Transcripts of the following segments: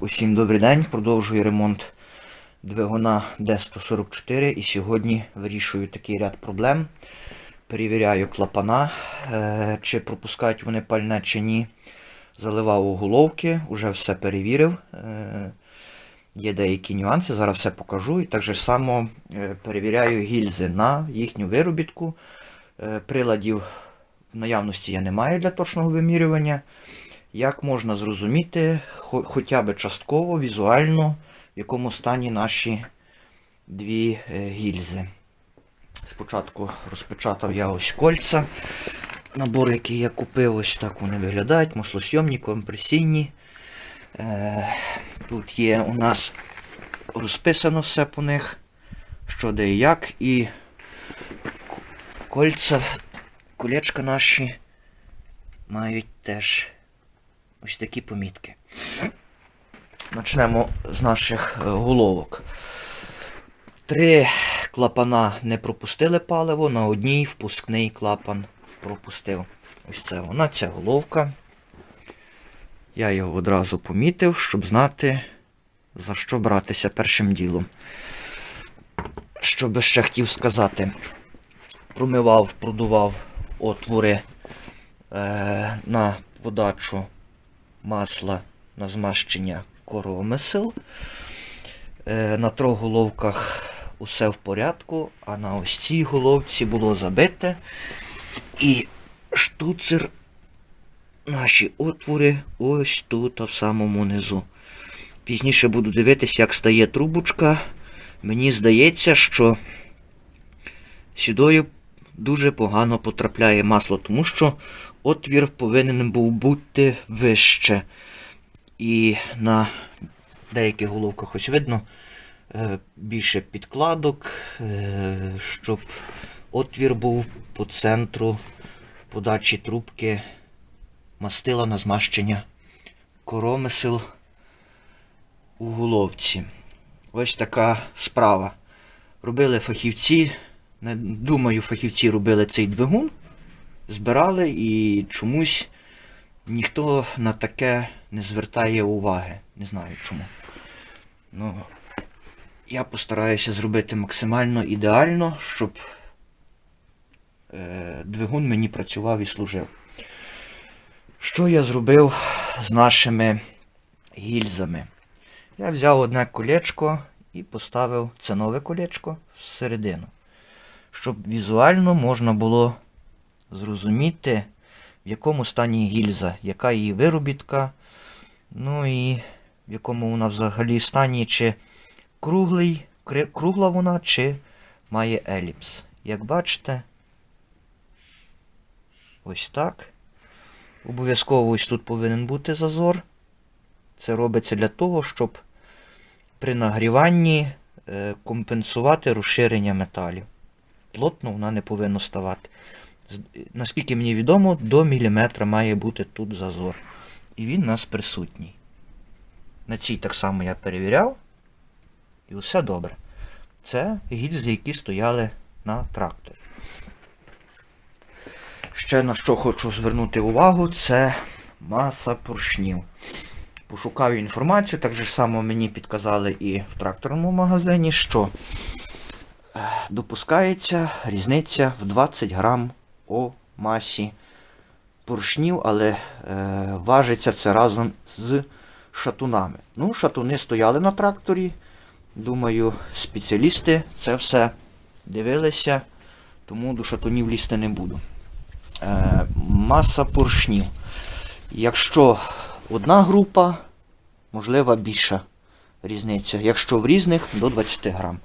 Усім добрий день. Продовжую ремонт двигуна D144 і сьогодні вирішую такий ряд проблем. Перевіряю клапана, е, чи пропускають вони пальне чи ні. Заливав уголовки, вже все перевірив. Е, Є деякі нюанси, зараз все покажу. І так же само е, перевіряю гільзи на їхню виробітку. Приладів наявності я не маю для точного вимірювання. Як можна зрозуміти, хоча б частково, візуально, в якому стані наші дві е, гільзи. Спочатку розпечатав я ось кольця. Набор, який я купив, ось так вони виглядають. Маслосйомні, компресійні. Е, тут є у нас розписано все по них, що де і як. І кольця, колечка наші мають теж ось такі помітки. Почнемо з наших е, головок. Три клапана не пропустили паливо, на одній впускний клапан пропустив. Ось це вона, ця головка. Я його одразу помітив, щоб знати, за що братися першим ділом. Що би ще хотів сказати. Промивав, продував отвори е, на подачу масла на змащення коромисел. Е, на трьох головках усе в порядку, а на ось цій головці було забите. І штуцер наші отвори ось тут, в самому низу. Пізніше буду дивитися, як стає трубочка. Мені здається, що сюдою дуже погано потрапляє масло, тому що отвір повинен був бути вище. І на деяких головках ось видно е, більше підкладок, е, щоб отвір був по центру подачі трубки мастила на змащення коромисел у головці. Ось така справа. Робили фахівці. Не думаю, фахівці робили цей двигун, збирали і чомусь ніхто на таке не звертає уваги. Не знаю чому. Ну, я постараюся зробити максимально ідеально, щоб е, двигун мені працював і служив. Що я зробив з нашими гільзами? Я взяв одне колечко і поставив це нове колечко всередину, щоб візуально можна було зрозуміти, в якому стані гільза, яка її виробітка, ну і в якому вона взагалі стані, чи круглий, кругла вона, чи має еліпс. Як бачите, ось так. Обов'язково ось тут повинен бути зазор. Це робиться для того, щоб при нагріванні е, компенсувати розширення металів. Плотно вона не повинна ставати. Наскільки мені відомо, до міліметра має бути тут зазор. І він у нас присутній. На цій так само я перевіряв. І все добре. Це гільзи, які стояли на тракторі. Ще на що хочу звернути увагу, це маса поршнів. Пошукав інформацію, так же само мені підказали і в тракторному магазині, що е, допускається різниця в 20 грам у масі поршнів, але е, важиться це разом з шатунами. Ну, шатуни стояли на тракторі. Думаю, спеціалісти це все дивилися, тому до шатунів лізти не буду. Е, маса поршнів. Якщо одна група, можлива більша різниця. Якщо в різних, до 20 грам.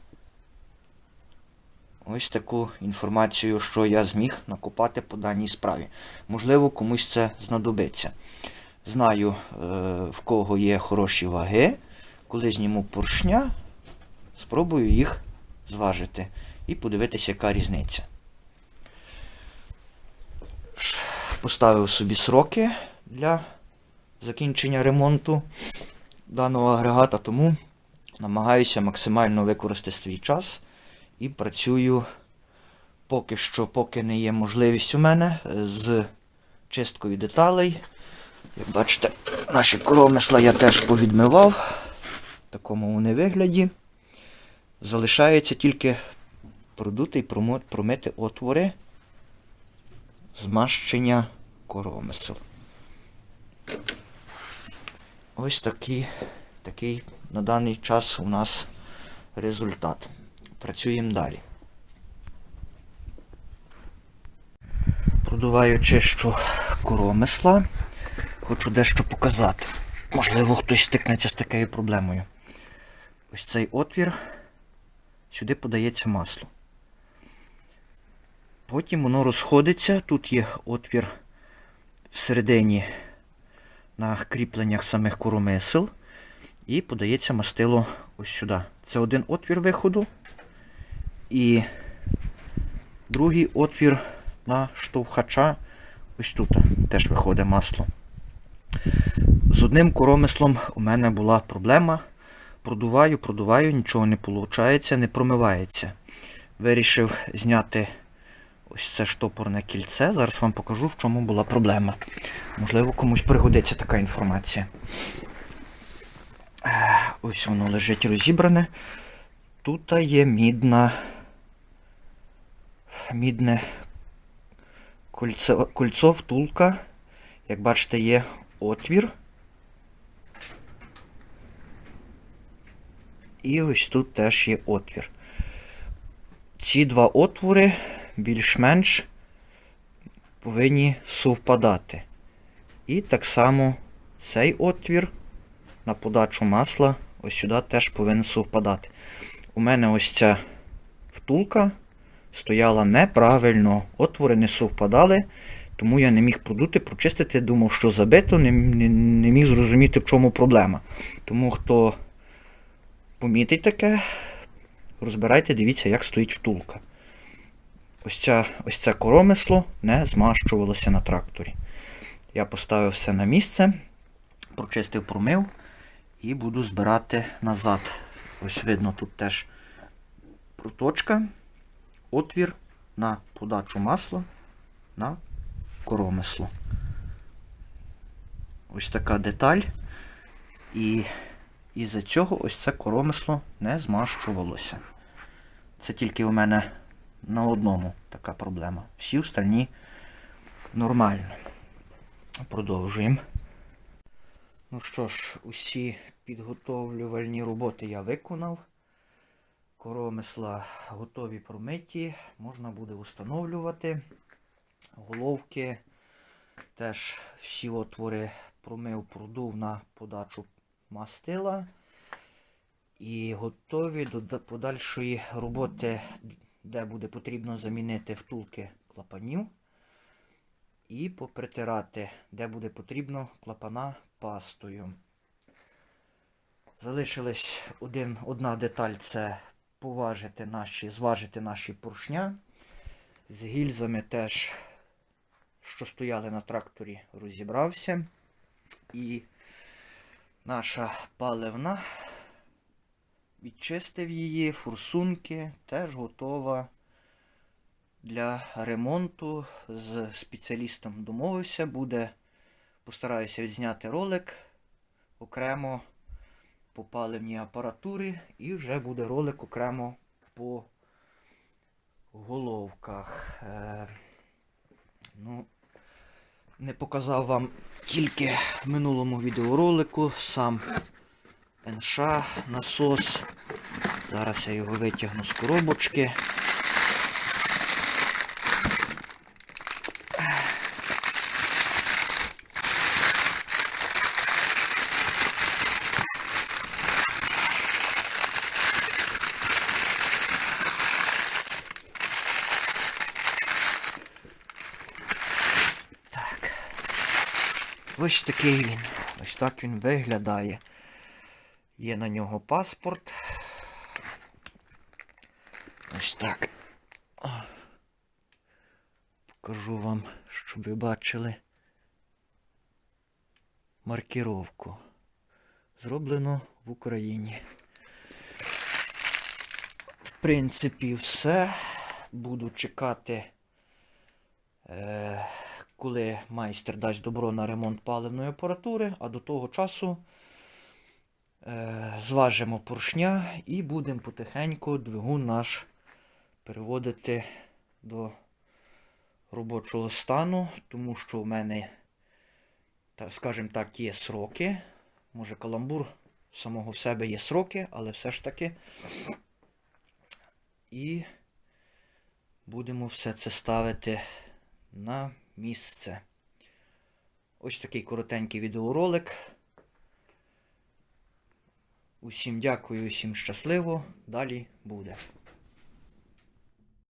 Ось таку інформацію, що я зміг накопати по даній справі. Можливо, комусь це знадобиться. Знаю, е, в кого є хороші ваги. Коли зніму поршня, спробую їх зважити і подивитися, яка різниця. Поставив собі сроки для закінчення ремонту даного агрегата, тому намагаюся максимально використати свій час і працюю поки що, поки не є можливість у мене е, з чисткою деталей. Як бачите, наші коромисла я теж повідмивав в такому вони вигляді. Залишається тільки продути і промити отвори змащення коромисел. Ось такий, такий на даний час у нас результат. Працюємо далі. Продуваю чищу коромисла. Хочу дещо показати. Можливо, хтось стикнеться з такою проблемою. Ось цей отвір. Сюди подається масло. Потім воно розходиться. Тут є отвір всередині на кріпленнях самих коромисел. І подається мастило ось сюди. Це один отвір виходу. І другий отвір на штовхача. Ось тут теж виходить масло. З одним коромислом у мене була проблема. Продуваю, продуваю, нічого не виходить, не промивається. Вирішив зняти ось це штопорне кільце. Зараз вам покажу, в чому була проблема. Можливо, комусь пригодиться така інформація. Ось воно лежить розібране. Тут є мідна. Мідне кольце, кольцо, втулка. Як бачите, є отвір. І ось тут теж є отвір. Ці два отвори більш-менш повинні совпадати. І так само цей отвір на подачу масла ось сюди теж повинен совпадати. У мене ось ця втулка стояла неправильно, отвори не совпадали, тому я не міг продути, прочистити, думав, що забито, не, не, не міг зрозуміти, в чому проблема. Тому хто помітить таке, розбирайте, дивіться, як стоїть втулка. Ось, ця, ось це коромисло не змащувалося на тракторі. Я поставив все на місце, прочистив, промив і буду збирати назад. Ось видно, тут теж проточка, отвір на подачу масла на коромисло. Ось така деталь. І із-за цього ось це коромисло не змащувалося. Це тільки у мене на одному така проблема. Всі остальні нормально. Продовжуємо. Ну що ж, усі підготовлювальні роботи я виконав. Коромисла готові промиті, можна буде встановлювати. Головки теж всі отвори промив, продув на подачу мастила. І готові до подальшої роботи, де буде потрібно замінити втулки клапанів. І попритирати, де буде потрібно клапана пастою. Залишилась один, одна деталь це поважити наші, зважити наші поршня. З гільзами теж, що стояли на тракторі, розібрався. І наша паливна, відчистив її, форсунки, теж готова для ремонту. З спеціалістом домовився, буде, постараюся відзняти ролик окремо по паливній апаратурі і вже буде ролик окремо по головках. Е, ну, не показав вам тільки в минулому відеоролику сам НШ насос. Зараз я його витягну з коробочки. Ось такий він. Ось так він виглядає. Є на нього паспорт. Ось так. Покажу вам, щоб ви бачили маркіровку. Зроблено в Україні. В принципі, все. Буду чекати е, коли майстер дасть добро на ремонт паливної апаратури, а до того часу е, зважимо поршня і будемо потихеньку двигун наш переводити до робочого стану, тому що в мене, скажімо так, є сроки. Може, каламбур самого в себе є сроки, але все ж таки. І будемо все це ставити на місце. Ось такий коротенький відеоролик. Усім дякую, усім щасливо. Далі буде.